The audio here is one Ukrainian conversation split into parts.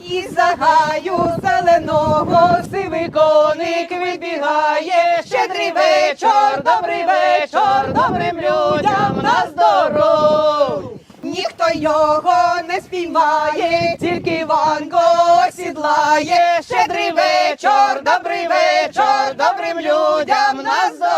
І за гаю зеленого сивий коник вибігає. Щедрий вечір, добрий вечір, добрим людям на здоров. Ніхто його не спіймає, тільки Іванко осідлає. Щедрий вечір, добрий вечір, добрим людям на здоров.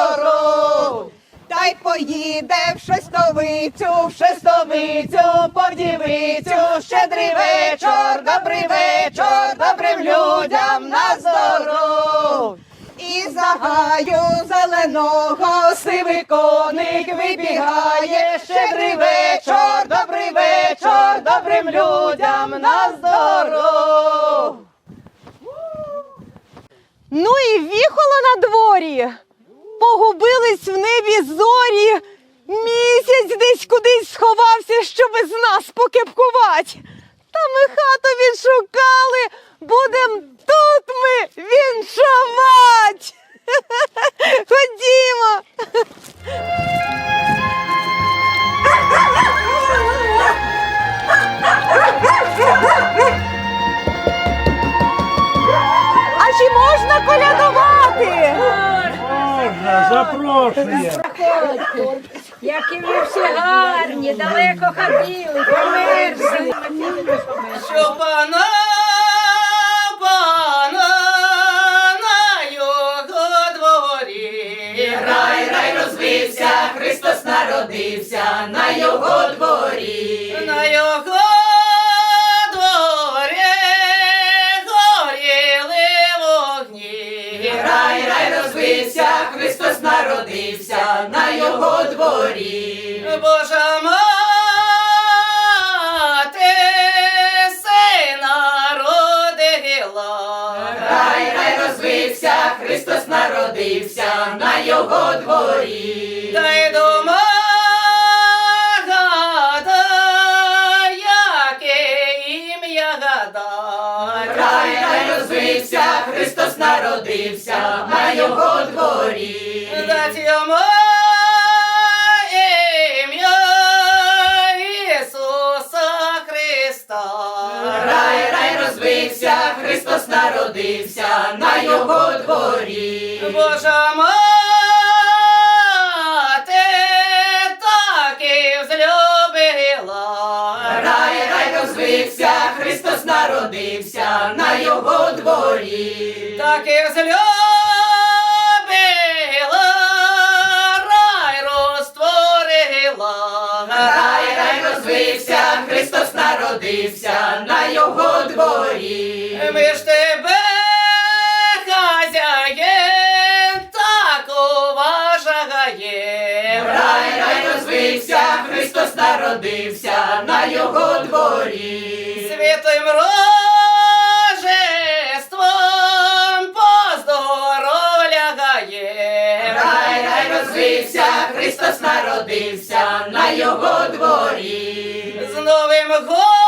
Та й поїде в шестовицю, в шестовицю, по дівицю, щедрий вечір, добрий вечір, добрим людям на здоров. І за гаю зеленого сивий коник вибігає, щедрий вечір, добрий вечір, добрим людям на здоров. Ну і віхоло на дворі. Погубились в небі віншувати. Ходімо. А чи можна колядувати? Можна, запрошує. Які ви всі гарні, далеко ходили, померзли. Що пана, Христос народився на його дворі. На його дворі горіли вогні. Рай, рай розвився, Христос народився на його дворі. Божа мати сина родила. Рай, рай розвився, Христос народився на його дворі. Народився на його дворі. Дать йому ім'я Ісуса Христа. Рай, рай розвився, Христос народився на його дворі. Божа розвився, Христос народився на його дворі. Так і взлюбила. Рай розтворила. Рай, рай розвився, Христос народився на його дворі. Ми ж тебе, хазяєм, так уважаєм. Рай, рай розвився, Христос народився на його дворі. Святим рожеством поздоровляє. Рай, рай розвився, Христос народився на його дворі. З Новим годом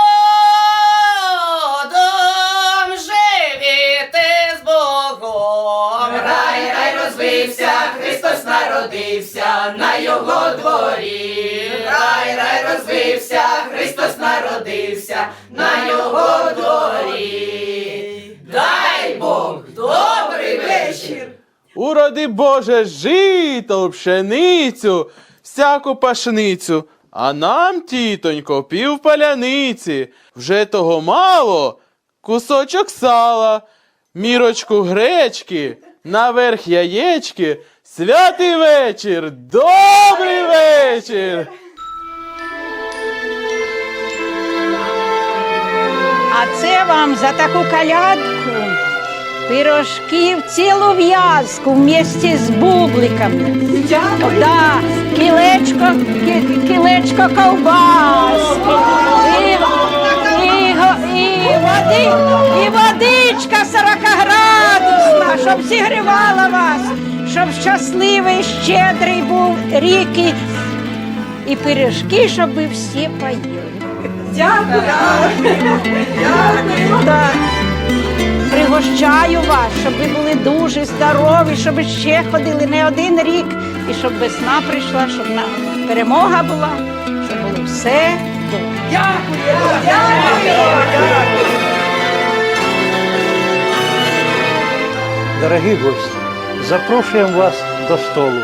рай розвився, Христос народився на його дворі. Рай, рай розвився, Христос народився на його дворі. Дай Бог, добрий вечір. Уроди Боже жито, пшеницю, всяку пашницю, а нам, тітонько, пів паляниці, вже того мало, кусочок сала, мірочку гречки, наверх яєчки, святий вечір, добрий вечір! А це вам за таку калядку пирожків цілу в'язку вместе з бубликами. Дякую. Да, кілечко, кі- кілечко ковбас. І, і, го- і, води, і водичка 40-градусна, щоб зігрівала вас, щоб щасливий, щедрий був рік і, пиріжки, щоб ви всі поїли. Дякую. Так. Пригощаю вас, щоб ви були дуже здорові, щоб ще ходили не один рік, і щоб весна прийшла, щоб на перемога була, щоб було все добре. Дякую. Дякую. Дорогі гості, запрошуємо вас до столу.